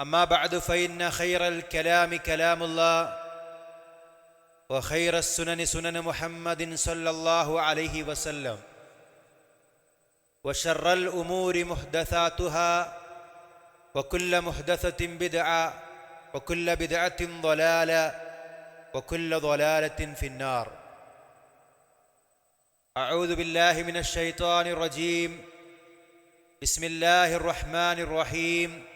أما بعد فإن خير الكلام كلام الله وخير السنن سنن محمد صلى الله عليه وسلم وشر الأمور محدثاتها وكل محدثة بدعة وكل بدعة ضلالة وكل ضلالة في النار. أعوذ بالله من الشيطان الرجيم بسم الله الرحمن الرحيم.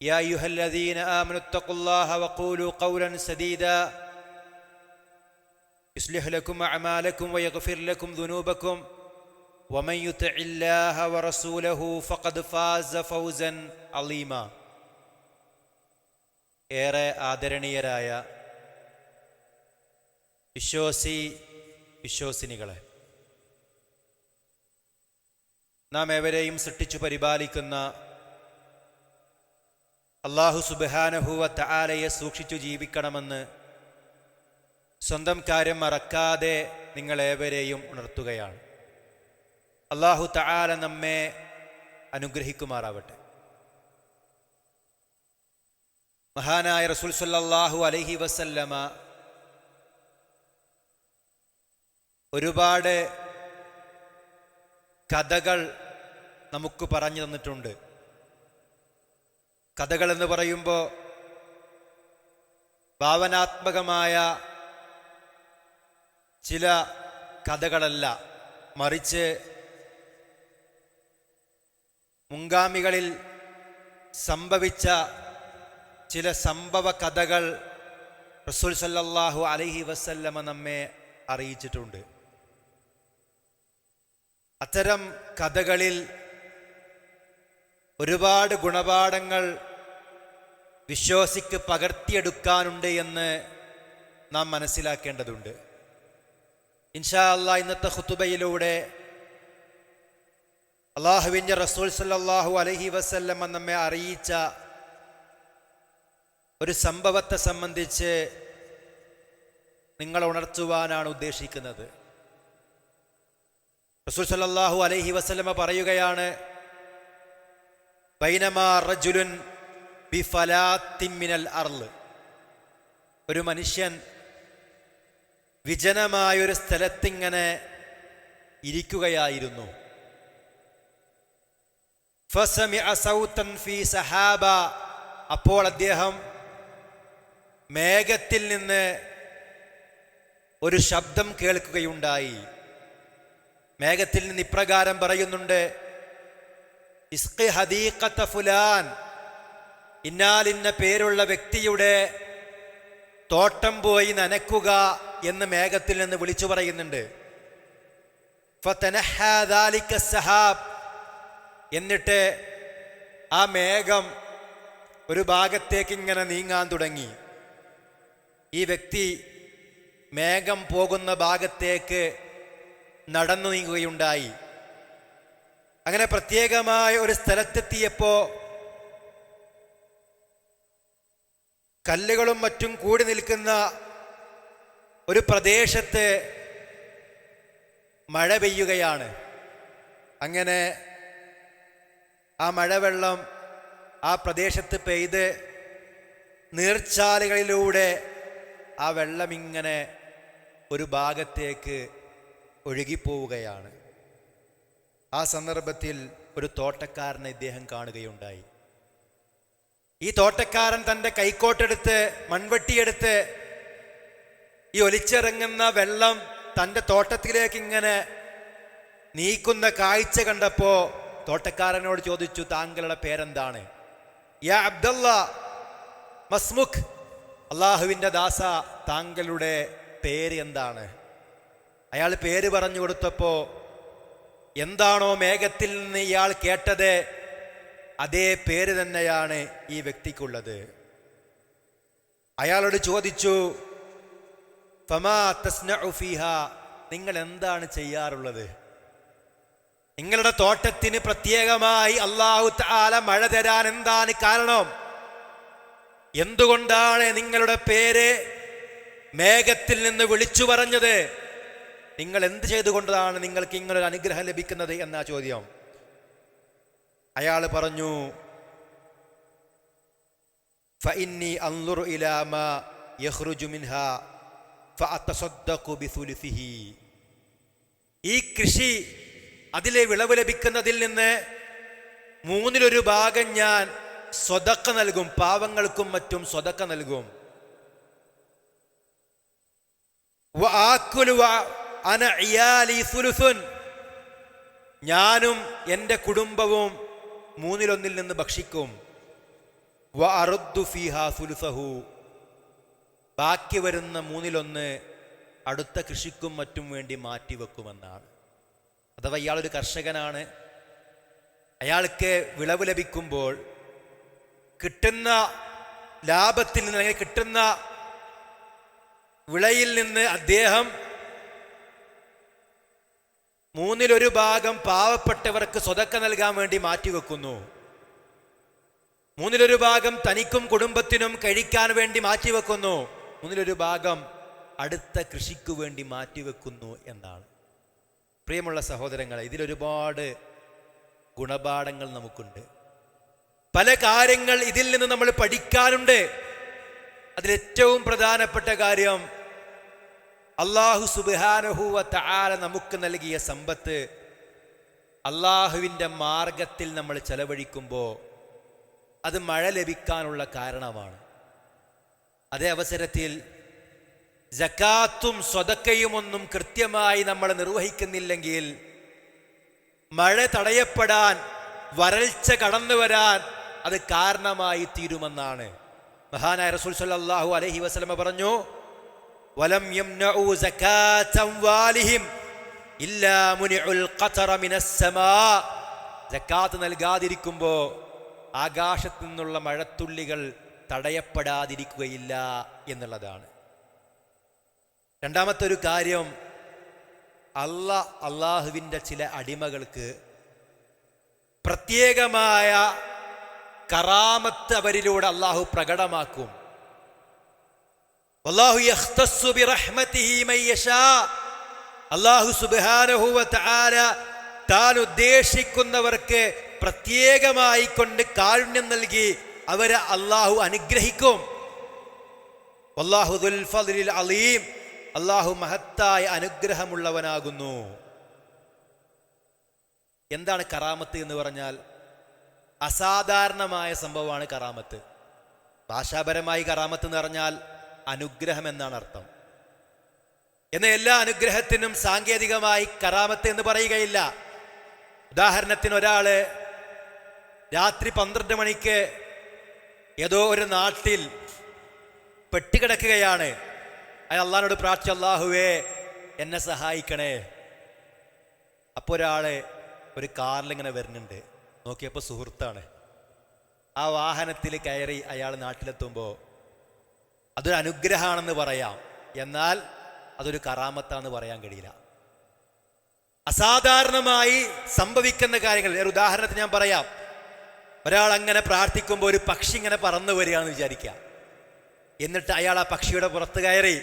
يا ايها الذين امنوا اتقوا الله وقولوا قولا سديدا يصلح لكم اعمالكم ويغفر لكم ذنوبكم ومن يطع الله ورسوله فقد فاز فوزا عظيما ഏറെ ആദരണീയരായ വിശ്വാസി വിശ്വാസിനികളെ നാം ഏവരെയും സൃഷ്ടിച്ചു പരിപാലിക്കുന്ന അള്ളാഹു സുബഹാനഹുവ താലയെ സൂക്ഷിച്ചു ജീവിക്കണമെന്ന് സ്വന്തം കാര്യം മറക്കാതെ നിങ്ങളേവരെയും ഉണർത്തുകയാണ്. അള്ളാഹു തആല നമ്മെ അനുഗ്രഹിക്കുമാറാവട്ടെ. മഹാനായ റസൂൽ സല്ലാഹു അലഹി വസല്ലമ ഒരുപാട് കഥകൾ നമുക്ക് പറഞ്ഞു തന്നിട്ടുണ്ട്. കഥകൾ എന്ന് പറയുമ്പോൾ ഭാവനാത്മകമായ ചില കഥകളല്ല. മറിച്ച് മുങ്കാമികളിൽ സംഭവിച്ച ചില സംഭവ കഥകൾ റസൂൽ സല്ലാഹു അലഹി വസല്ലമ നമ്മെ അറിയിച്ചിട്ടുണ്ട്. അത്തരം കഥകളിൽ ഒരുപാട് ഗുണപാഠങ്ങൾ വിശ്വാസിക്ക് പകർത്തിയെടുക്കാനുണ്ട് എന്ന് നാം മനസ്സിലാക്കേണ്ടതുണ്ട്. ഇൻഷാ അല്ലാ ഇന്നത്തെ ഹുത്തുബയിലൂടെ അള്ളാഹുവിന്റെ റസൂൽ സല്ലാഹു അലഹി വസല്ലമ്മ നമ്മെ അറിയിച്ച ഒരു സംഭവത്തെ സംബന്ധിച്ച് നിങ്ങൾ ഉണർത്തുവാനാണ് ഉദ്ദേശിക്കുന്നത്. റസൂൽ സല്ലാഹു അലഹി വസല്ലമ്മ പറയുകയാണ് ബൈനമാ റജുലുൻ ബിഫലാത്തിമിനൽ അർൾ. ഒരു മനുഷ്യൻ വിജനമായൊരു സ്ഥലത്തിങ്ങനെ ഇരിക്കുകയായിരുന്നു. ഫി സഹാബ. അപ്പോൾ അദ്ദേഹം മേഘത്തിൽ നിന്ന് ഒരു ശബ്ദം കേൾക്കുകയുണ്ടായി. മേഘത്തിൽ നിന്ന് ഇപ്രകാരം പറയുന്നുണ്ട് ഫുലാൻ. ഇന്നാലിന്ന പേരുള്ള വ്യക്തിയുടെ തോട്ടം പോയി നനക്കുക എന്ന് മേഘത്തിൽ നിന്ന് വിളിച്ചു പറയുന്നുണ്ട്. സഹാബ് എന്നിട്ട് ആ മേഘം ഒരു ഭാഗത്തേക്ക് ഇങ്ങനെ നീങ്ങാൻ തുടങ്ങി. ഈ വ്യക്തി മേഘം പോകുന്ന ഭാഗത്തേക്ക് നടന്നു നീങ്ങുകയുണ്ടായി. അങ്ങനെ പ്രത്യേകമായ ഒരു സ്ഥലത്തെത്തിയപ്പോ കല്ലുകളും മറ്റും കൂടി നിൽക്കുന്ന ഒരു പ്രദേശത്ത് മഴ പെയ്യുകയാണ്. അങ്ങനെ ആ മഴവെള്ളം ആ പ്രദേശത്ത് പെയ്ത് നീർച്ചാലുകളിലൂടെ ആ വെള്ളം ഇങ്ങനെ ഒരു ഭാഗത്തേക്ക് ഒഴുകിപ്പോവുകയാണ്. ആ സന്ദർഭത്തിൽ ഒരു തോട്ടക്കാരനെ ഇദ്ദേഹം കാണുകയുണ്ടായി. ഈ തോട്ടക്കാരൻ തന്റെ കൈക്കോട്ടെടുത്ത് മൺവെട്ടിയെടുത്ത് ഈ ഒലിച്ചിറങ്ങുന്ന വെള്ളം തന്റെ തോട്ടത്തിലേക്ക് ഇങ്ങനെ നീക്കുന്ന കാഴ്ച കണ്ടപ്പോൾ തോട്ടക്കാരനോട് ചോദിച്ചു താങ്കളുടെ പേരെന്താണ്? യാ അബ്ദല്ല മസ്മുഖ്. അള്ളാഹുവിന്റെ ദാസ താങ്കളുടെ പേര് എന്താണ്? അയാൾ പേര് പറഞ്ഞു കൊടുത്തപ്പോ എന്താണോ മേഘത്തിൽ നിന്ന് ഇയാൾ കേട്ടത് അതേ പേര് തന്നെയാണ് ഈ വ്യക്തിക്കുള്ളത്. അയാളോട് ചോദിച്ചു നിങ്ങൾ എന്താണ് ചെയ്യാറുള്ളത്? നിങ്ങളുടെ തോട്ടത്തിന് പ്രത്യേകമായി അള്ളാഹു താല മഴ തരാൻ എന്താണ് കാരണം? എന്തുകൊണ്ടാണ് നിങ്ങളുടെ പേര് മേഘത്തിൽ നിന്ന് വിളിച്ചു പറഞ്ഞത്? നിങ്ങൾ എന്ത് ചെയ്തുകൊണ്ടതാണ് നിങ്ങൾക്ക് ഇങ്ങനൊരു അനുഗ്രഹം ലഭിക്കുന്നത് എന്ന ചോദ്യം? അയാൾ പറഞ്ഞു ഈ കൃഷി അതിലെ വിളവ് ലഭിക്കുന്നതിൽ നിന്ന് മൂന്നിലൊരു ഭാഗം ഞാൻ സ്വതക്ക നൽകും പാവങ്ങൾക്കും മറ്റും സ്വതക്ക നൽകും. അന ഇയാലി സുലുസുൻ. ഞാനും എന്റെ കുടുംബവും മൂന്നിലൊന്നിൽ നിന്ന് ഭക്ഷിക്കും വ അറുദ്ദു ഫിഹാ സുലുസഹു. ബാക്കി വരുന്ന മൂന്നിലൊന്ന് അടുത്ത കൃഷിക്കും മറ്റും വേണ്ടി മാറ്റിവെക്കുമെന്നാണ് അഥവാ ഇയാളൊരു കർഷകനാണ് അയാൾക്ക് വിളവ് ലഭിക്കുമ്പോൾ കിട്ടുന്ന ലാഭത്തിൽ നിന്ന് അല്ലെങ്കിൽ കിട്ടുന്ന വിളയിൽ നിന്ന് അദ്ദേഹം മൂന്നിലൊരു ഭാഗം പാവപ്പെട്ടവർക്ക് സ്വതക്ക നൽകാൻ വേണ്ടി മാറ്റിവെക്കുന്നു. മൂന്നിലൊരു ഭാഗം തനിക്കും കുടുംബത്തിനും കഴിക്കാൻ വേണ്ടി മാറ്റിവെക്കുന്നു. മൂന്നിലൊരു ഭാഗം അടുത്ത കൃഷിക്കു വേണ്ടി മാറ്റിവെക്കുന്നു എന്നാണ്. പ്രിയമുള്ള സഹോദരങ്ങളെ ഇതിലൊരുപാട് ഗുണപാഠങ്ങൾ നമുക്കുണ്ട്. പല കാര്യങ്ങൾ ഇതിൽ നിന്ന് നമ്മൾ പഠിക്കാനുണ്ട്. അതിലേറ്റവും പ്രധാനപ്പെട്ട കാര്യം അള്ളാഹു സുബാനഹുവ താര നമുക്ക് നൽകിയ സമ്പത്ത് അള്ളാഹുവിന്റെ മാർഗത്തിൽ നമ്മൾ ചെലവഴിക്കുമ്പോൾ അത് മഴ ലഭിക്കാനുള്ള കാരണമാണ്. അതേ അവസരത്തിൽ ജക്കാത്തും സ്വതക്കയും ഒന്നും കൃത്യമായി നമ്മൾ നിർവഹിക്കുന്നില്ലെങ്കിൽ മഴ തടയപ്പെടാൻ വരൾച്ച കടന്നു വരാൻ അത് കാരണമായി തീരുമെന്നാണ്. മഹാനായ റസൂൽ സല്ലാഹു അലഹി വസ്ലമ പറഞ്ഞു വലം യംനഉ സകാത്ത അംവാലിഹിം ഇല്ലാ മുനിഉൽ ഖതറ മിനസ് സമാ. സക്കാത്ത് നൽകാതിരിക്കുമ്പോൾ ആകാശത്തു നിന്നുള്ള മഴത്തുള്ളികൾ തടയപ്പെടാതിരിക്കുകയില്ല എന്നുള്ളതാണ്. രണ്ടാമത്തെ ഒരു കാര്യം അല്ല അള്ളാഹുവിന്റെ ചില അടിമകൾക്ക് പ്രത്യേകമായ കറാമത്ത് അവരിലൂടെ അള്ളാഹു പ്രകടമാക്കും. താൻ ഉദ്ദേശിക്കുന്നവർക്ക് പ്രത്യേകമായി കൊണ്ട് കാരുണ്യം നൽകി അവരെ അള്ളാഹു അനുഗ്രഹിക്കും. അലീം. അള്ളാഹു മഹത്തായ അനുഗ്രഹമുള്ളവനാകുന്നു. എന്താണ് കറാമത്ത് എന്ന് പറഞ്ഞാൽ? അസാധാരണമായ സംഭവമാണ് കറാമത്ത്. ഭാഷാപരമായി കറാമത്ത് എന്ന് പറഞ്ഞാൽ അനുഗ്രഹം എന്നാണ് അർത്ഥം. എന്ന എല്ലാ അനുഗ്രഹത്തിനും സാങ്കേതികമായി കറാമത്ത് എന്ന് പറയുകയില്ല. ഉദാഹരണത്തിന് ഒരാൾ രാത്രി പന്ത്രണ്ട് മണിക്ക് ഏതോ ഒരു നാട്ടിൽ പെട്ടുകിടക്കുകയാണ്. അയാൾ അള്ളഹാനോട് പ്രാർത്ഥിച്ചു അള്ളാഹുവേ എന്നെ സഹായിക്കണേ. അപ്പോൾ ഒരാൾ ഒരു കാറിലിങ്ങനെ വരുന്നുണ്ട്. നോക്കിയപ്പോൾ സുഹൃത്താണ്. ആ വാഹനത്തിൽ കയറി അയാൾ നാട്ടിലെത്തുമ്പോൾ അതൊരു അനുഗ്രഹമാണെന്ന് പറയാം. എന്നാൽ അതൊരു കറാമത്താന്ന് പറയാൻ കഴിയില്ല. അസാധാരണമായി സംഭവിക്കുന്ന കാര്യങ്ങൾ ഒരു ഉദാഹരണത്തിന് ഞാൻ പറയാം. ഒരാൾ അങ്ങനെ പ്രാർത്ഥിക്കുമ്പോൾ ഒരു പക്ഷി ഇങ്ങനെ പറന്നു വരികയാണെന്ന് വിചാരിക്കുക. എന്നിട്ട് അയാൾ ആ പക്ഷിയുടെ പുറത്ത് കയറി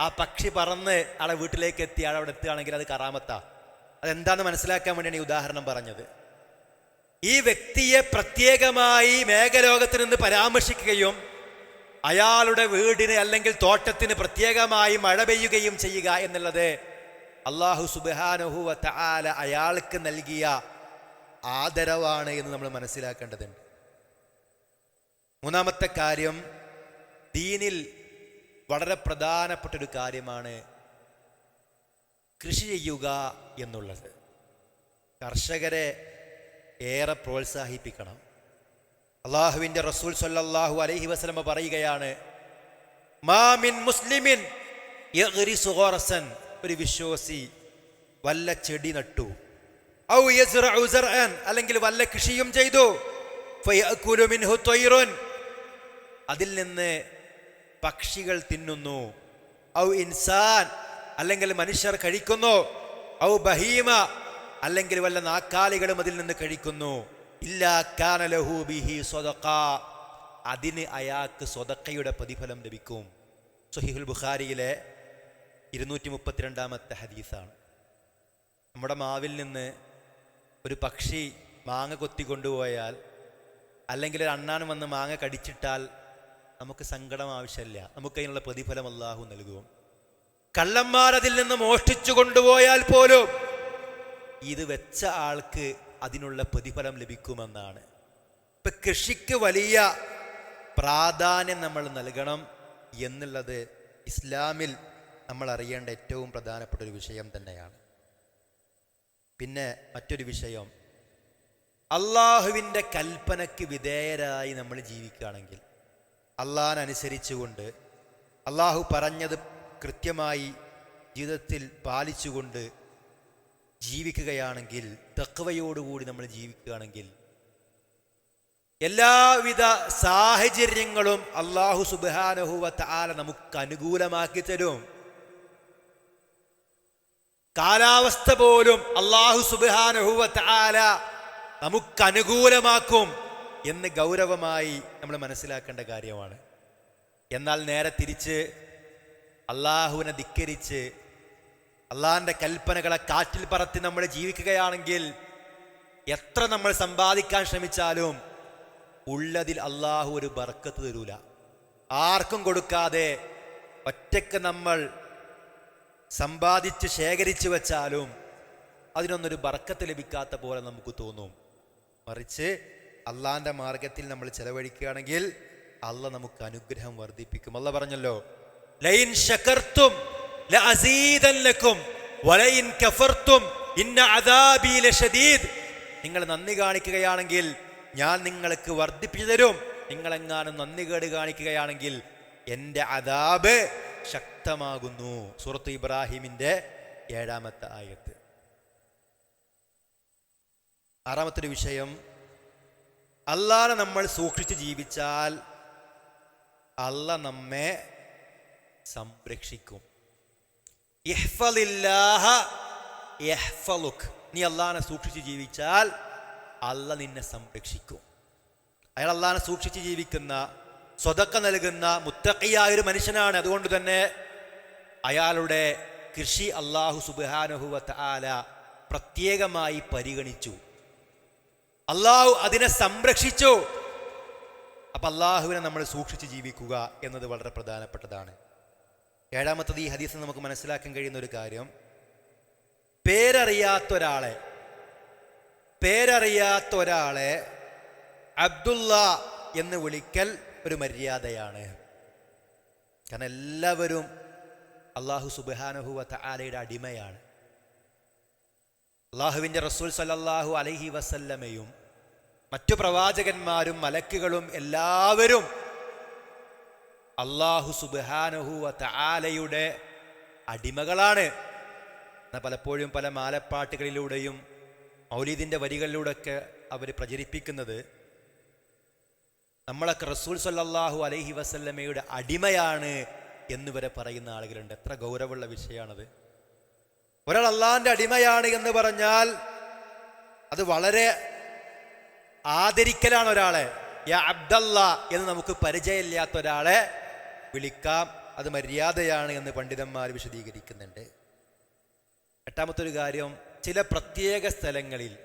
ആ പക്ഷി പറന്ന് ആളെ വീട്ടിലേക്ക് എത്തി ആൾ അവിടെ എത്തുകയാണെങ്കിൽ അത് കറാമത്താ. അതെന്താണെന്ന് മനസ്സിലാക്കാൻ വേണ്ടിയാണ് ഈ ഉദാഹരണം പറഞ്ഞത്. ഈ വ്യക്തിയെ പ്രത്യേകമായി മേഘലോകത്തിൽ നിന്ന് പരാമർശിക്കുകയും അയാളുടെ വീടിന് അല്ലെങ്കിൽ തോട്ടത്തിന് പ്രത്യേകമായി മഴ പെയ്യുകയും ചെയ്യുക എന്നുള്ളത് അള്ളാഹു സുബാനുഹുവ തആല അയാൾക്ക് നൽകിയ ആദരവാണ് എന്ന് നമ്മൾ മനസ്സിലാക്കേണ്ടതുണ്ട്. മൂന്നാമത്തെ കാര്യം ദീനിൽ വളരെ പ്രധാനപ്പെട്ടൊരു കാര്യമാണ് കൃഷി ചെയ്യുക എന്നുള്ളത്. കർഷകരെ ഏറെ പ്രോത്സാഹിപ്പിക്കണം. അള്ളാഹുവിന്റെ റസൂൽ സല്ലാഹു അലൈഹി വസ്ലമ പറയുകയാണ് മാമിൻ മുസ്ലിമിൻ ഒരു വിശ്വാസി വല്ല ചെടി നട്ടു ഔ അല്ലെങ്കിൽ വല്ല കൃഷിയും ചെയ്തു അതിൽ നിന്ന് പക്ഷികൾ തിന്നുന്നു ഔ ഇൻസാൻ അല്ലെങ്കിൽ മനുഷ്യർ കഴിക്കുന്നു ഔ ബഹീമ അല്ലെങ്കിൽ വല്ല നാക്കാലികളും അതിൽ നിന്ന് കഴിക്കുന്നു. അതിന് അയാൾക്ക് സ്വതക്കയുടെ പ്രതിഫലം ലഭിക്കും. സുഹിഹുൽ ബുഖാരിയിലെ ഇരുന്നൂറ്റി മുപ്പത്തിരണ്ടാമത്തെ ഹദീസാണ്. നമ്മുടെ മാവിൽ നിന്ന് ഒരു പക്ഷി മാങ്ങ കൊത്തി കൊണ്ടുപോയാൽ അല്ലെങ്കിൽ ഒരു അണ്ണാൻ വന്ന് മാങ്ങ കടിച്ചിട്ടാൽ നമുക്ക് സങ്കടം ആവശ്യമില്ല. നമുക്ക് അതിനുള്ള പ്രതിഫലം അള്ളാഹു നൽകും. കള്ളന്മാർ അതിൽ നിന്ന് മോഷ്ടിച്ചു കൊണ്ടുപോയാൽ പോലും ഇത് വെച്ച ആൾക്ക് അതിനുള്ള പ്രതിഫലം ലഭിക്കുമെന്നാണ്. ഇപ്പൊ കൃഷിക്ക് വലിയ പ്രാധാന്യം നമ്മൾ നൽകണം എന്നുള്ളത് ഇസ്ലാമിൽ നമ്മൾ അറിയേണ്ട ഏറ്റവും പ്രധാനപ്പെട്ട ഒരു വിഷയം തന്നെയാണ്. പിന്നെ മറ്റൊരു വിഷയം. അള്ളാഹുവിന്റെ കൽപ്പനയ്ക്ക് വിധേയരായി നമ്മൾ ജീവിക്കുകയാണെങ്കിൽ അള്ളാഹനുസരിച്ചുകൊണ്ട് അള്ളാഹു പറഞ്ഞത് കൃത്യമായി ജീവിതത്തിൽ പാലിച്ചുകൊണ്ട് ജീവിക്കുകയാണെങ്കിൽ തക്കവയോടുകൂടി നമ്മൾ ജീവിക്കുകയാണെങ്കിൽ എല്ലാവിധ സാഹചര്യങ്ങളും അള്ളാഹു സുബാനഹുവ താല നമുക്ക് അനുകൂലമാക്കി തരും. കാലാവസ്ഥ പോലും അള്ളാഹു സുബാനഹുവ താല നമുക്ക് അനുകൂലമാക്കും എന്ന് ഗൗരവമായി നമ്മൾ മനസ്സിലാക്കേണ്ട കാര്യമാണ്. എന്നാൽ നേരെ തിരിച്ച് അള്ളാഹുവിനെ ധിക്കരിച്ച് അള്ളാഹിന്റെ കൽപ്പനകളെ കാറ്റിൽ പറത്തി നമ്മൾ ജീവിക്കുകയാണെങ്കിൽ എത്ര നമ്മൾ സമ്പാദിക്കാൻ ശ്രമിച്ചാലും ഉള്ളതിൽ അള്ളാഹു ഒരു ബർക്കത്ത് തരൂല. ആർക്കും കൊടുക്കാതെ ഒറ്റയ്ക്ക് നമ്മൾ സമ്പാദിച്ച് ശേഖരിച്ചു വെച്ചാലും അതിനൊന്നൊരു ബർക്കത്ത് ലഭിക്കാത്ത പോലെ നമുക്ക് തോന്നും. മറിച്ച് അള്ളാന്റെ മാർഗത്തിൽ നമ്മൾ ചെലവഴിക്കുകയാണെങ്കിൽ അള്ള നമുക്ക് അനുഗ്രഹം വർദ്ധിപ്പിക്കും. അല്ല പറഞ്ഞല്ലോ ലൈൻ ശകർത്തും നിങ്ങൾ നന്ദി കാണിക്കുകയാണെങ്കിൽ ഞാൻ നിങ്ങൾക്ക് വർദ്ധിപ്പിച്ചു തരും. നിങ്ങളെങ്ങാനും നന്ദി കേട് കാണിക്കുകയാണെങ്കിൽ എന്റെ അതാബ് ശക്തമാകുന്നു. സുഹൃത്ത് ഇബ്രാഹിമിന്റെ ഏഴാമത്തെ ആയത്ത്. ആറാമത്തൊരു വിഷയം അള്ളാഹെ നമ്മൾ സൂക്ഷിച്ച് ജീവിച്ചാൽ അല്ല നമ്മെ സംരക്ഷിക്കും. നീ അള്ളാഹിനെ സൂക്ഷിച്ച് ജീവിച്ചാൽ അല്ല നിന്നെ സംരക്ഷിക്കും. അയാൾ അള്ളാഹിനെ സൂക്ഷിച്ച് ജീവിക്കുന്ന സ്വതക്ക നൽകുന്ന മുത്തക്കിയായ ഒരു മനുഷ്യനാണ്. അതുകൊണ്ട് തന്നെ അയാളുടെ കൃഷി അള്ളാഹു സുബാനുഹുവത്ത് ആല പ്രത്യേകമായി പരിഗണിച്ചു. അള്ളാഹു അതിനെ സംരക്ഷിച്ചു. അപ്പൊ അള്ളാഹുവിനെ നമ്മൾ സൂക്ഷിച്ച് ജീവിക്കുക എന്നത് വളരെ പ്രധാനപ്പെട്ടതാണ്. ഏഴാമത്തത് ഈ ഹദീസിൽ നമുക്ക് മനസ്സിലാക്കാൻ കഴിയുന്ന ഒരു കാര്യം. പേരറിയാത്ത ഒരാളെ പേരറിയാത്ത ഒരാളെ അബ്ദുള്ള എന്ന് വിളിക്കൽ ഒരു മര്യാദയാണ്. കാരണം എല്ലാവരും അള്ളാഹു സുബാനഹുവ ആലയുടെ അടിമയാണ്. അള്ളാഹുവിന്റെ റസൂൽ സല്ലാഹു അലഹി വസല്ലമയും മറ്റു പ്രവാചകന്മാരും മലക്കുകളും എല്ലാവരും അള്ളാഹു സുബാനഹു ആലയുടെ അടിമകളാണ്. പലപ്പോഴും പല മാലപ്പാട്ടുകളിലൂടെയും മൗലീദിന്റെ വരികളിലൂടെയൊക്കെ അവർ പ്രചരിപ്പിക്കുന്നത് നമ്മളൊക്കെ റസൂൽ സല്ലാഹു അലഹി വസല്ലമയുടെ അടിമയാണ് എന്ന് വരെ പറയുന്ന ആളുകളുണ്ട്. എത്ര ഗൗരവമുള്ള വിഷയമാണത്. ഒരാൾ അള്ളാഹിന്റെ അടിമയാണ് എന്ന് പറഞ്ഞാൽ അത് വളരെ ആദരിക്കലാണ് ഒരാളെ. യാ അബ്ദല്ല എന്ന് നമുക്ക് പരിചയമില്ലാത്ത ഒരാളെ വിളിക്കാം. അത് മര്യാദയാണ് എന്ന് പണ്ഡിതന്മാർ വിശദീകരിക്കുന്നുണ്ട്. എട്ടാമത്തെ ഒരു കാര്യം ചില പ്രത്യേക സ്ഥലങ്ങളിൽ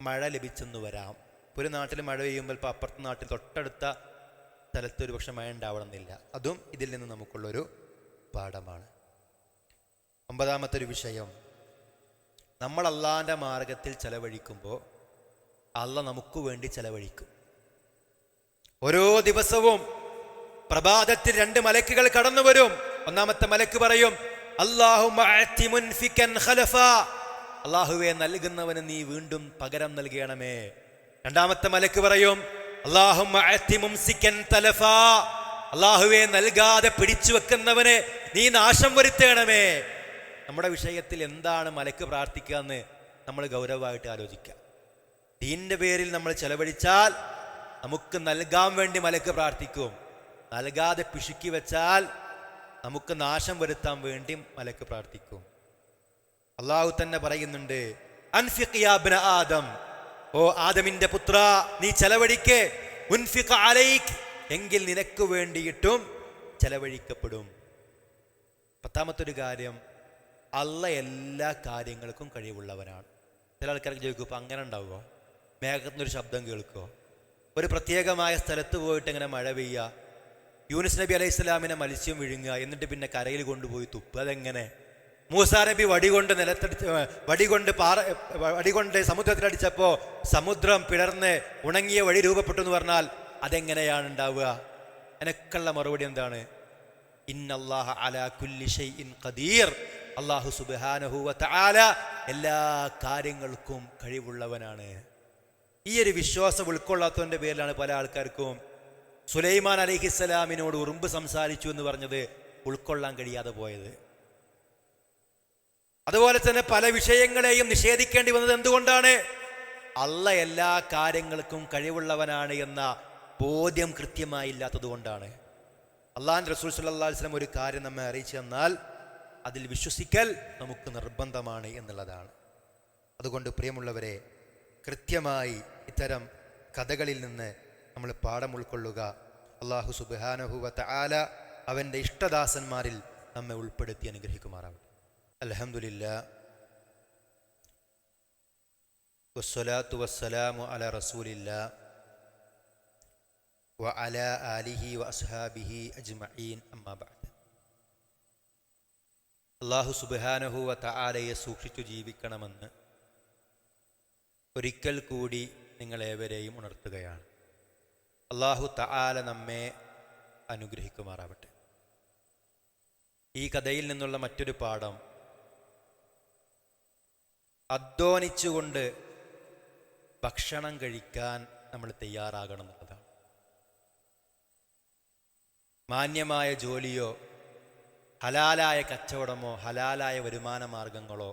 മഴ ലഭിച്ചെന്ന് വരാം. ഒരു നാട്ടിൽ മഴ പെയ്യുമ്പോൾ ഇപ്പോൾ അപ്പുറത്തെ നാട്ടിൽ തൊട്ടടുത്ത സ്ഥലത്ത് ഒരു പക്ഷെ മഴ ഉണ്ടാവണമെന്നില്ല. അതും ഇതിൽ നിന്ന് നമുക്കുള്ളൊരു പാഠമാണ്. ഒമ്പതാമത്തെ ഒരു വിഷയം നമ്മൾ അള്ളാന്റെ മാർഗത്തിൽ ചെലവഴിക്കുമ്പോൾ അള്ള നമുക്ക് വേണ്ടി ചെലവഴിക്കും. ഓരോ ദിവസവും പ്രഭാതത്തിൽ രണ്ട് മലക്കുകൾ കടന്നു വരും. ഒന്നാമത്തെ മലക്ക് പറയും അള്ളാഹു അള്ളാഹുവെ നൽകുന്നവന് നീ വീണ്ടും പകരം നൽകണമേ. രണ്ടാമത്തെ മലക്ക് പറയും അള്ളാഹു അള്ളാഹുവെ നൽകാതെ പിടിച്ചു വെക്കുന്നവന് നീ നാശം വരുത്തേണമേ. നമ്മുടെ വിഷയത്തിൽ എന്താണ് മലക്ക് പ്രാർത്ഥിക്കുക എന്ന് നമ്മൾ ഗൗരവമായിട്ട് ആലോചിക്കുക. ദീന്റെ പേരിൽ നമ്മൾ ചെലവഴിച്ചാൽ നമുക്ക് നൽകാൻ വേണ്ടി മലക്ക് പ്രാർത്ഥിക്കും. നൽകാതെ പിശുക്കി വെച്ചാൽ നമുക്ക് നാശം വരുത്താൻ വേണ്ടി മലക്ക് പ്രാർത്ഥിക്കും. അള്ളാഹു തന്നെ പറയുന്നുണ്ട് "അൻഫിഖ് ആദം. ഓ ആദമിന്റെ പുത്ര നീ ചെലവഴിക്ക്. ഉൻഫിഖ എങ്കിൽ നിനക്ക് വേണ്ടിയിട്ടും ചെലവഴിക്കപ്പെടും. പത്താമത്തെ ഒരു കാര്യം അല്ല എല്ലാ കാര്യങ്ങൾക്കും കഴിവുള്ളവനാണ്. ചില ആൾക്കാർക്ക് ചോദിക്കും ഇപ്പം അങ്ങനെ ഉണ്ടാവുമോ മേഘത്തുനിന്നൊരു ശബ്ദം കേൾക്കുമോ ഒരു പ്രത്യേകമായ സ്ഥലത്ത് പോയിട്ട് ഇങ്ങനെ മഴ പെയ്യുക യൂനിസ് നബി അലൈഹി സ്വലാമിനെ മത്സ്യം വിഴുങ്ങുക എന്നിട്ട് പിന്നെ കരയിൽ കൊണ്ടുപോയി തുപ്പ് അതെങ്ങനെ? മൂസാ നബി വടികൊണ്ട് നിലത്തടിച്ച് വടികൊണ്ട് പാറ വടികൊണ്ട് സമുദ്രത്തിലടിച്ചപ്പോൾ സമുദ്രം പിളർന്ന് ഉണങ്ങിയ വഴി രൂപപ്പെട്ടു എന്ന് പറഞ്ഞാൽ അതെങ്ങനെയാണ് ഉണ്ടാവുക? എനക്കുള്ള മറുപടി എന്താണ്? ഇന്നല്ലാഹ അലാ കുല്ലി ഷൈഇൻ ഖദീർ. അല്ലാഹു സുബ്ഹാനഹു വ തആല എല്ലാ കാര്യങ്ങൾക്കും കഴിവുള്ളവനാണ്. ഈ ഒരു വിശ്വാസം ഉൾക്കൊള്ളാത്തവന്റെ പേരിലാണ് പല ആൾക്കാർക്കും സുലൈമാൻ അലൈഹിസ്സലാമിനോട് ഉറുമ്പ് സംസാരിച്ചു എന്ന് പറഞ്ഞത് ഉൾക്കൊള്ളാൻ കഴിയാതെ പോയത്. അതുപോലെ തന്നെ പല വിഷയങ്ങളെയും നിഷേധിക്കേണ്ടി വന്നത് എന്തുകൊണ്ടാണ്? അല്ല എല്ലാ കാര്യങ്ങൾക്കും കഴിവുള്ളവനാണ് എന്ന ബോധ്യം കൃത്യമായി ഇല്ലാത്തത് കൊണ്ടാണ്. അള്ളാഹാൻ റസൂൽ വസല്ലം ഒരു കാര്യം നമ്മെ അറിയിച്ചു തന്നാൽ അതിൽ വിശ്വസിക്കൽ നമുക്ക് നിർബന്ധമാണ് എന്നുള്ളതാണ്. അതുകൊണ്ട് പ്രിയമുള്ളവരെ കൃത്യമായി ഇത്തരം കഥകളിൽ നിന്ന് നമ്മൾ പാഠം ഉൾക്കൊള്ളുക. അള്ളാഹു സുബാനഹുവത്ത ആല അവന്റെ ഇഷ്ടദാസന്മാരിൽ നമ്മെ ഉൾപ്പെടുത്തി അനുഗ്രഹിക്കുമാറാവട്ടെ. അലഹമുല്ല വസ്സലാത്തു വസ്സലാമു അല റസൂലില്ല. വ അല ആലിഹി വ അസ്ഹാബിഹി അജ്മഈൻ അമ്മാബാദ് അള്ളാഹു സുബാനഹു വ തആലയെ സൂക്ഷിച്ചു ജീവിക്കണമെന്ന് ഒരിക്കൽ കൂടി നിങ്ങളേവരെയും ഉണർത്തുകയാണ്. അള്ളാഹു തആല നമ്മെ അനുഗ്രഹിക്കുമാറാവട്ടെ. ഈ കഥയിൽ നിന്നുള്ള മറ്റൊരു പാഠം അധ്വാനിച്ചുകൊണ്ട് ഭക്ഷണം കഴിക്കാൻ നമ്മൾ തയ്യാറാകണം എന്നുള്ളതാണ് മാന്യമായ ജോലിയോ ഹലാലായ കച്ചവടമോ ഹലാലായ വരുമാന മാർഗങ്ങളോ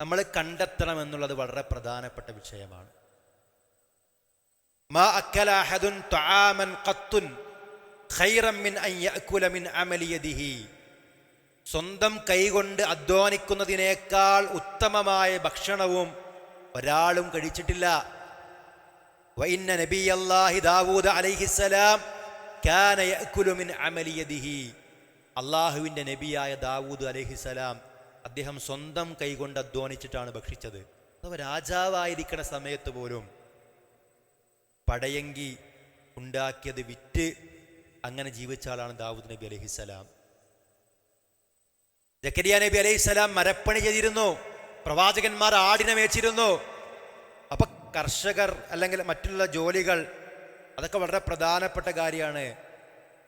നമ്മൾ കണ്ടെത്തണം എന്നുള്ളത് വളരെ പ്രധാനപ്പെട്ട വിഷയമാണ്. അഹദുൻ طعاما قط خيرا من من عمل يده. സ്വന്തം കൈകൊണ്ട് അധ്വാനിക്കുന്നതിനേക്കാൾ ഉത്തമമായ ഭക്ഷണവും ഒരാളും കഴിച്ചിട്ടില്ല. വൈന്ന നബി അള്ളാഹി ദാവൂദ് അലൈഹിസലാം കാനയക്കുലുമിൻ അമലിയദിഹി അള്ളാഹുവിന്റെ നബിയായ ദാവൂദ് അലൈഹിസ്സലാം അദ്ദേഹം സ്വന്തം കൈകൊണ്ട് അധ്വാനിച്ചിട്ടാണ് ഭക്ഷിച്ചത്. അഥവാ രാജാവായിരിക്കണ സമയത്ത് പോലും പടയങ്കി ഉണ്ടാക്കിയത് വിറ്റ് അങ്ങനെ ജീവിച്ച ആളാണ് ദാവൂദ് നബി അലൈഹിസ്സലാം ജക്കരിയ നബി അലൈഹിസ്സലാം മരപ്പണി ചെയ്തിരുന്നു. പ്രവാചകന്മാർ ആടിനെ മേച്ചിരുന്നു. അപ്പൊ കർഷകർ അല്ലെങ്കിൽ മറ്റുള്ള ജോലികൾ അതൊക്കെ വളരെ പ്രധാനപ്പെട്ട കാര്യമാണ്.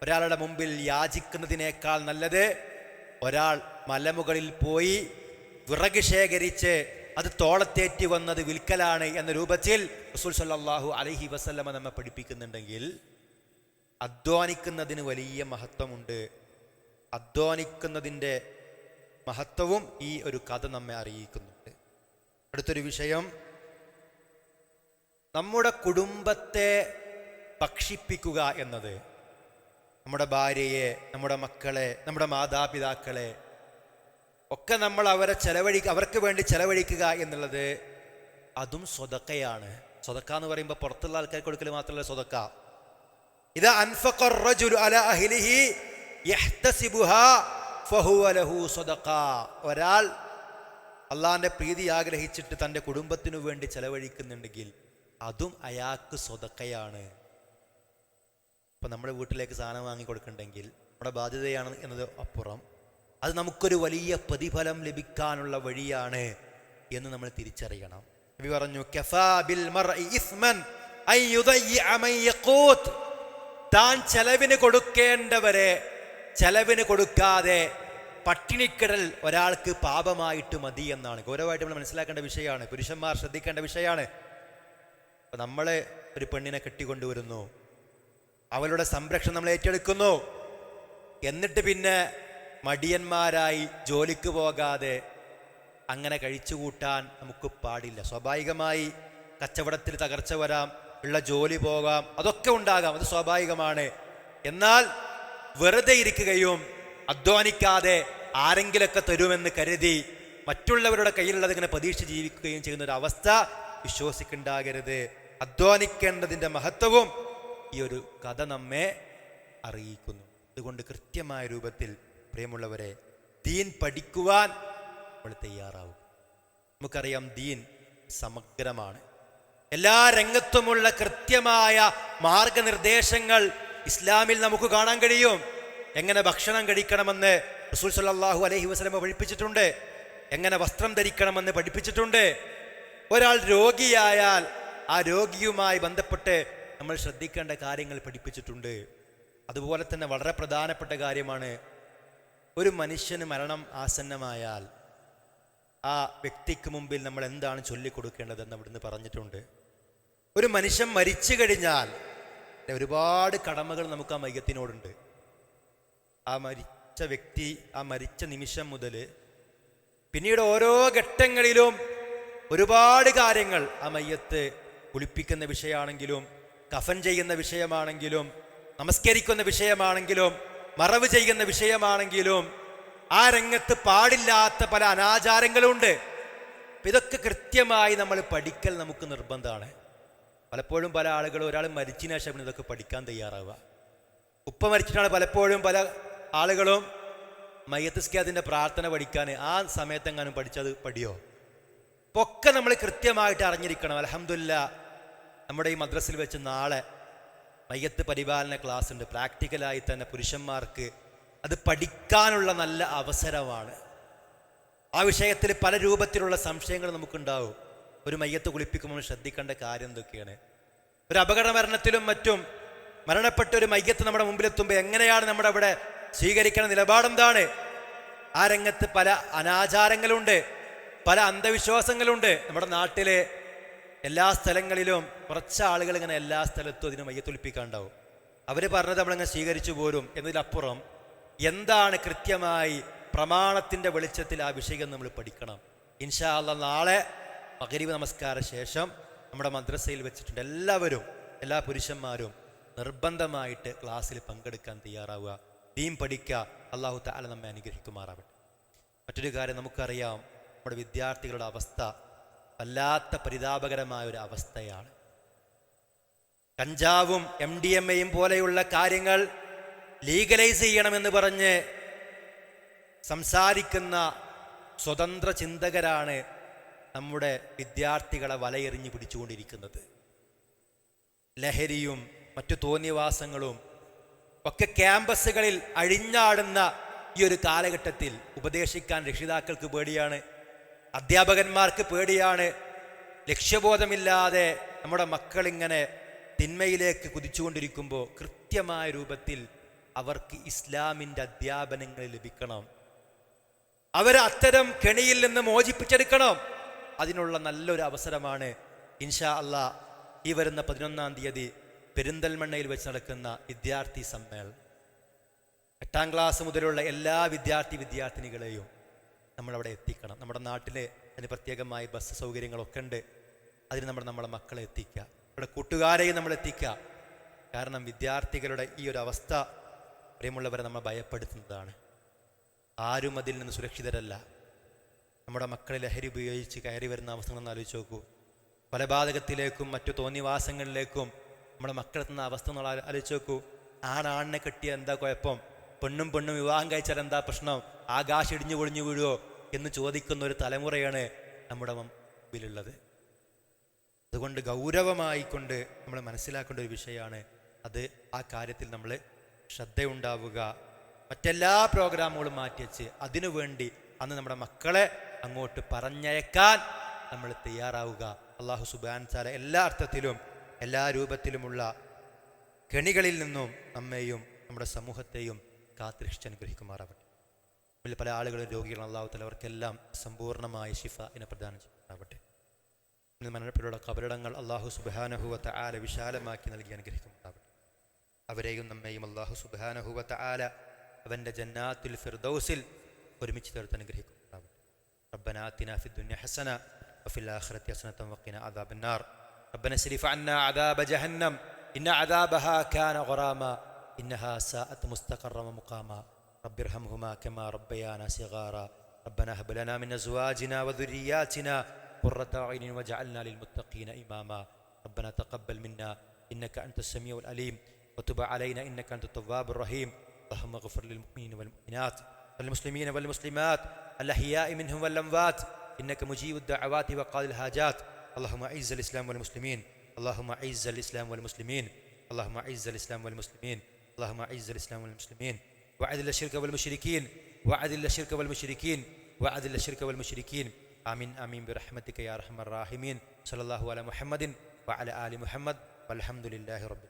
ഒരാളുടെ മുമ്പിൽ യാചിക്കുന്നതിനേക്കാൾ നല്ലത് ഒരാൾ മലമുകളിൽ പോയി വിറക് ശേഖരിച്ച് അത് തോളത്തേറ്റി വന്നത് വിൽക്കലാണ് എന്ന രൂപത്തിൽ റസൂൽ സല്ലല്ലാഹു അലൈഹി വസല്ലമ നമ്മെ പഠിപ്പിക്കുന്നുണ്ടെങ്കിൽ അധ്വാനിക്കുന്നതിന് വലിയ മഹത്വമുണ്ട്. അധ്വാനിക്കുന്നതിന്റെ മഹത്വവും ഈ ഒരു കഥ നമ്മെ അറിയിക്കുന്നുണ്ട്. അടുത്തൊരു വിഷയം. നമ്മുടെ കുടുംബത്തെ ഭക്ഷിപ്പിക്കുക എന്നത് നമ്മുടെ ഭാര്യയെ നമ്മുടെ മക്കളെ നമ്മുടെ മാതാപിതാക്കളെ ഒക്കെ നമ്മൾ അവരെ ചെലവഴി അവർക്ക് വേണ്ടി ചെലവഴിക്കുക എന്നുള്ളത് അതും സ്വതക്കയാണ്. സ്വതക്ക എന്ന് പറയുമ്പോൾ പുറത്തുള്ള ആൾക്കാർക്ക് കൊടുക്കൽ മാത്രമല്ല സ്വതക്ക. ഇത് ഒരാൾ അള്ളാഹിന്റെ പ്രീതി ആഗ്രഹിച്ചിട്ട് തന്റെ കുടുംബത്തിനു വേണ്ടി ചെലവഴിക്കുന്നുണ്ടെങ്കിൽ അതും അയാൾക്ക് സ്വതക്കയാണ്. ഇപ്പം നമ്മുടെ വീട്ടിലേക്ക് സാധനം വാങ്ങി കൊടുക്കണ്ടെങ്കിൽ നമ്മുടെ ബാധ്യതയാണ് എന്നത് അപ്പുറം. അത് നമുക്കൊരു വലിയ പ്രതിഫലം ലഭിക്കാനുള്ള വഴിയാണ് എന്ന് നമ്മൾ തിരിച്ചറിയണം. നബി പറഞ്ഞു. താൻ ചെലവിന് കൊടുക്കേണ്ടവരെ ചെലവിന് കൊടുക്കാതെ പട്ടിണിക്കിടൽ ഒരാൾക്ക് പാപമായിട്ട് മതി എന്നാണ്. ഗൗരവമായിട്ട് നമ്മൾ മനസ്സിലാക്കേണ്ട വിഷയമാണ്. പുരുഷന്മാർ ശ്രദ്ധിക്കേണ്ട വിഷയമാണ്. നമ്മളെ ഒരു പെണ്ണിനെ കെട്ടിക്കൊണ്ടുവരുന്നു. അവളുടെ സംരക്ഷണം നമ്മൾ ഏറ്റെടുക്കുന്നു. എന്നിട്ട് പിന്നെ മടിയന്മാരായി ജോലിക്ക് പോകാതെ അങ്ങനെ കഴിച്ചുകൂട്ടാൻ നമുക്ക് പാടില്ല. സ്വാഭാവികമായി കച്ചവടത്തിൽ തകർച്ച വരാം ഉള്ള ജോലി പോകാം അതൊക്കെ ഉണ്ടാകാം. അത് സ്വാഭാവികമാണ്. എന്നാൽ വെറുതെ ഇരിക്കുകയും അധ്വാനിക്കാതെ ആരെങ്കിലൊക്കെ തരുമെന്ന് കരുതി മറ്റുള്ളവരുടെ കയ്യിലുള്ളത് ഇങ്ങനെ പ്രതീക്ഷ ജീവിക്കുകയും ചെയ്യുന്ന ഒരു അവസ്ഥ വിശ്വസിക്കുണ്ടാകരുത് അധ്വാനിക്കേണ്ടതിന്റെ മഹത്വവും ഈ ഒരു കഥ നമ്മെ അറിയിക്കുന്നു. അതുകൊണ്ട് കൃത്യമായ രൂപത്തിൽ പ്രിയമുള്ളവരെ ദീൻ പഠിക്കുവാൻ നമ്മൾ തയ്യാറാവും. നമുക്കറിയാം ദീൻ സമഗ്രമാണ്. എല്ലാ രംഗത്തുമുള്ള കൃത്യമായ മാർഗനിർദ്ദേശങ്ങൾ ഇസ്ലാമിൽ നമുക്ക് കാണാൻ കഴിയും. എങ്ങനെ ഭക്ഷണം കഴിക്കണമെന്ന് റസൂൽ സല്ലാഹു അലഹി വസ്ലമ പഠിപ്പിച്ചിട്ടുണ്ട്. എങ്ങനെ വസ്ത്രം ധരിക്കണമെന്ന് പഠിപ്പിച്ചിട്ടുണ്ട്. ഒരാൾ രോഗിയായാൽ ആ രോഗിയുമായി ബന്ധപ്പെട്ട് നമ്മൾ ശ്രദ്ധിക്കേണ്ട കാര്യങ്ങൾ പഠിപ്പിച്ചിട്ടുണ്ട്. അതുപോലെ തന്നെ വളരെ പ്രധാനപ്പെട്ട കാര്യമാണ് ഒരു മനുഷ്യന് മരണം ആസന്നമായാൽ ആ വ്യക്തിക്ക് മുമ്പിൽ നമ്മൾ എന്താണ് ചൊല്ലിക്കൊടുക്കേണ്ടതെന്ന് അവിടുന്ന് പറഞ്ഞിട്ടുണ്ട്. ഒരു മനുഷ്യൻ മരിച്ചു കഴിഞ്ഞാൽ ഒരുപാട് കടമകൾ നമുക്ക് ആ മയ്യത്തിനോടുണ്ട് ആ മരിച്ച വ്യക്തി ആ മരിച്ച നിമിഷം മുതൽ പിന്നീട് ഓരോ ഘട്ടങ്ങളിലും ഒരുപാട് കാര്യങ്ങൾ ആ മയ്യത്ത് കുളിപ്പിക്കുന്ന വിഷയമാണെങ്കിലും കഫൻ ചെയ്യുന്ന വിഷയമാണെങ്കിലും നമസ്കരിക്കുന്ന വിഷയമാണെങ്കിലും മറവ് ചെയ്യുന്ന വിഷയമാണെങ്കിലും ആ രംഗത്ത് പാടില്ലാത്ത പല അനാചാരങ്ങളുണ്ട്. ഇതൊക്കെ കൃത്യമായി നമ്മൾ പഠിക്കൽ നമുക്ക് നിർബന്ധമാണ്. പലപ്പോഴും പല ആളുകളും ഒരാൾ മരിച്ചിന് ശേഷം ഇതൊക്കെ പഠിക്കാൻ തയ്യാറാവുക. ഉപ്പ മരിച്ചിട്ടാണ് പലപ്പോഴും പല ആളുകളും മയ്യത്തിസ്കാദിന്റെ പ്രാർത്ഥന പഠിക്കാൻ ആ സമയത്തെങ്ങാനും പഠിച്ചത് പഠിയോ? ഒക്കെ നമ്മൾ കൃത്യമായിട്ട് അറിഞ്ഞിരിക്കണം. അലഹമില്ല നമ്മുടെ ഈ മദ്രസിൽ വെച്ച് നാളെ മയ്യത്ത് പരിപാലന ക്ലാസ് ഉണ്ട് പ്രാക്ടിക്കലായി തന്നെ പുരുഷന്മാർക്ക് അത് പഠിക്കാനുള്ള നല്ല അവസരമാണ്. ആ വിഷയത്തിൽ പല രൂപത്തിലുള്ള സംശയങ്ങൾ നമുക്കുണ്ടാവും. ഒരു മയ്യത്ത് കുളിപ്പിക്കുമ്പോൾ ശ്രദ്ധിക്കേണ്ട കാര്യം എന്തൊക്കെയാണ്? ഒരു അപകട മരണത്തിലും മറ്റും മരണപ്പെട്ട ഒരു മയ്യത്ത് നമ്മുടെ മുമ്പിലെത്തുമ്പോൾ എങ്ങനെയാണ് നമ്മുടെ അവിടെ സ്വീകരിക്കുന്ന നിലപാടെന്താണ് ആ രംഗത്ത് പല അനാചാരങ്ങളുണ്ട്. പല അന്ധവിശ്വാസങ്ങളുണ്ട്. നമ്മുടെ നാട്ടിലെ എല്ലാ സ്ഥലങ്ങളിലും കുറച്ച് ആളുകൾ ഇങ്ങനെ എല്ലാ സ്ഥലത്തും അതിന് മയ്യത്തൊലിപ്പിക്കാണ്ടാവും അവർ പറഞ്ഞത് നമ്മളിങ്ങനെ സ്വീകരിച്ചു പോരും എന്നതിലപ്പുറം എന്താണ് കൃത്യമായി പ്രമാണത്തിന്റെ വെളിച്ചത്തിൽ ആ വിഷയം നമ്മൾ പഠിക്കണം. ഇൻഷാ അല്ല നാളെ പകരീവ് നമസ്കാര ശേഷം നമ്മുടെ മദ്രസയിൽ വെച്ചിട്ടുണ്ട് എല്ലാവരും എല്ലാ പുരുഷന്മാരും നിർബന്ധമായിട്ട് ക്ലാസ്സിൽ പങ്കെടുക്കാൻ തയ്യാറാവുക. തീം പഠിക്കുക അള്ളാഹു താല നമ്മെ അനുഗ്രഹിക്കുമാറാവട്ടെ. മറ്റൊരു കാര്യം നമുക്കറിയാം നമ്മുടെ വിദ്യാർത്ഥികളുടെ അവസ്ഥ വല്ലാത്ത പരിതാപകരമായ ഒരു അവസ്ഥയാണ്. കഞ്ചാവും എം ഡി എം എയും പോലെയുള്ള കാര്യങ്ങൾ ലീഗലൈസ് ചെയ്യണമെന്ന് പറഞ്ഞ് സംസാരിക്കുന്ന സ്വതന്ത്ര ചിന്തകരാണ് നമ്മുടെ വിദ്യാർത്ഥികളെ വലയെറിഞ്ഞു പിടിച്ചുകൊണ്ടിരിക്കുന്നത്. ലഹരിയും മറ്റു തോന്നിവാസങ്ങളും ഒക്കെ ക്യാമ്പസുകളിൽ അഴിഞ്ഞാടുന്ന ഈ ഒരു കാലഘട്ടത്തിൽ ഉപദേശിക്കാൻ രക്ഷിതാക്കൾക്ക് പേടിയാണ്. അധ്യാപകന്മാർക്ക് പേടിയാണ്. ലക്ഷ്യബോധമില്ലാതെ നമ്മുടെ മക്കളിങ്ങനെ തിന്മയിലേക്ക് കുതിച്ചുകൊണ്ടിരിക്കുമ്പോൾ കൃത്യമായ രൂപത്തിൽ അവർക്ക് ഇസ്ലാമിന്റെ അധ്യാപനങ്ങൾ ലഭിക്കണം. അവരെ അത്തരം കെണിയിൽ നിന്ന് മോചിപ്പിച്ചെടുക്കണം. അതിനുള്ള നല്ലൊരു അവസരമാണ് ഇൻഷാ അല്ല ഈ വരുന്ന പതിനൊന്നാം തീയതി പെരിന്തൽമണ്ണയിൽ വെച്ച് നടക്കുന്ന വിദ്യാർത്ഥി സമ്മേളനം. എട്ടാം ക്ലാസ് മുതലുള്ള എല്ലാ വിദ്യാർത്ഥി വിദ്യാർത്ഥിനികളെയും നമ്മളവിടെ എത്തിക്കണം. നമ്മുടെ നാട്ടിലെ അതിന് പ്രത്യേകമായി ബസ് സൗകര്യങ്ങളൊക്കെ ഉണ്ട്. അതിന് നമ്മൾ നമ്മളെ മക്കളെ എത്തിക്കുക. നമ്മുടെ കൂട്ടുകാരെയും നമ്മൾ എത്തിക്കുക. കാരണം വിദ്യാർത്ഥികളുടെ ഈ ഒരു അവസ്ഥ പ്രിയമുള്ളവരെ നമ്മൾ ഭയപ്പെടുത്തുന്നതാണ്. ആരും അതിൽ നിന്ന് സുരക്ഷിതരല്ല. നമ്മുടെ മക്കളെ ലഹരി ഉപയോഗിച്ച് കയറി വരുന്ന അവസ്ഥകളൊന്ന് ആലോചിച്ച് നോക്കൂ. കൊലപാതകത്തിലേക്കും മറ്റു തോന്നിവാസങ്ങളിലേക്കും നമ്മുടെ മക്കളെത്തുന്ന അവസ്ഥ നമ്മൾ ആലോ- ആലോചിച്ച് നോക്കൂ. ആണാണിനെ കെട്ടിയ എന്താ കുഴപ്പം? പെണ്ണും പെണ്ണും വിവാഹം കഴിച്ചാൽ എന്താ പ്രശ്നം? ആകാശം ഇടിഞ്ഞു പൊളിഞ്ഞു വീഴുമോ എന്ന് ചോദിക്കുന്ന ഒരു തലമുറയാണ് നമ്മുടെ മുമ്പിലുള്ളത്. അതുകൊണ്ട് ഗൗരവമായിക്കൊണ്ട് നമ്മൾ മനസ്സിലാക്കേണ്ട ഒരു വിഷയമാണ് അത് ആ കാര്യത്തിൽ നമ്മൾ ശ്രദ്ധയുണ്ടാവുക. മറ്റെല്ലാ പ്രോഗ്രാമുകളും മാറ്റിവെച്ച് അതിനു വേണ്ടി അന്ന് നമ്മുടെ മക്കളെ അങ്ങോട്ട് പറഞ്ഞയക്കാൻ നമ്മൾ തയ്യാറാവുക. അള്ളാഹു സുബാൻ സാല എല്ലാ അർത്ഥത്തിലും എല്ലാ രൂപത്തിലുമുള്ള കെണികളിൽ നിന്നും നമ്മെയും നമ്മുടെ സമൂഹത്തെയും കാത്തിരക്ഷിച്ച് അനുഗ്രഹിക്കുമാറാവട്ടെ. ഇതിൽ പല ആളുകളും രോഗികൾ അള്ളാഹു തല അവർക്കെല്ലാം സമ്പൂർണ്ണമായ ഷിഫ ഇനെ പ്രദാനം ചെയ്യുമാറാവട്ടെ ഇന്ന് മരണപ്പെട്ടുള്ള കബറിടങ്ങൾ അള്ളാഹു സുബാനഹുവത്ത ആല വിശാലമാക്കി നൽകി അനുഗ്രഹിക്കുന്നുണ്ടാവട്ടെ അവരെയും നമ്മെയും അള്ളാഹു സുബാനഹുവത്ത ആല അവൻ്റെ ജന്നാത്തുൽ ഫിർദൗസിൽ ഒരുമിച്ച് ചേർത്ത് അനുഗ്രഹിക്കുന്നുണ്ടാവട്ടെ ربنا آتنا في الدنيا حسنة وفي الآخرة حسنة وقنا عذاب النار ربنا اصرف عنا عذاب جهنم إن عذابها كان غراما إنها ساءت مستقرا ومقاما رب ارحمهما كما ربيانا صغارا. ربنا هب لنا من أزواجنا وذرياتنا قرة أعين واجعلنا للمتقين إماما. ربنا تقبل منا إنك أنت السميع العليم. وتب علينا إنك أنت التواب الرحيم. اللهم اغفر للمؤمنين والمؤمنات والمسلمين والمسلمات الأحياء منهم والأموات. إنك مجيب الدعوات وقاضي الحاجات. اللهم أعز الإسلام والمسلمين. اللهم أعز الإسلام والمسلمين. اللهم أعز الإسلام والمسلمين. اللهم أعز الإسلام والمسلمين. وأذل الشرك والمشركين وأذل الشرك والمشركين وأذل الشرك والمشركين. آمين آمين برحمتك يا أرحم الراحمين. صلى الله على محمد وعلى آل محمد والحمد لله رب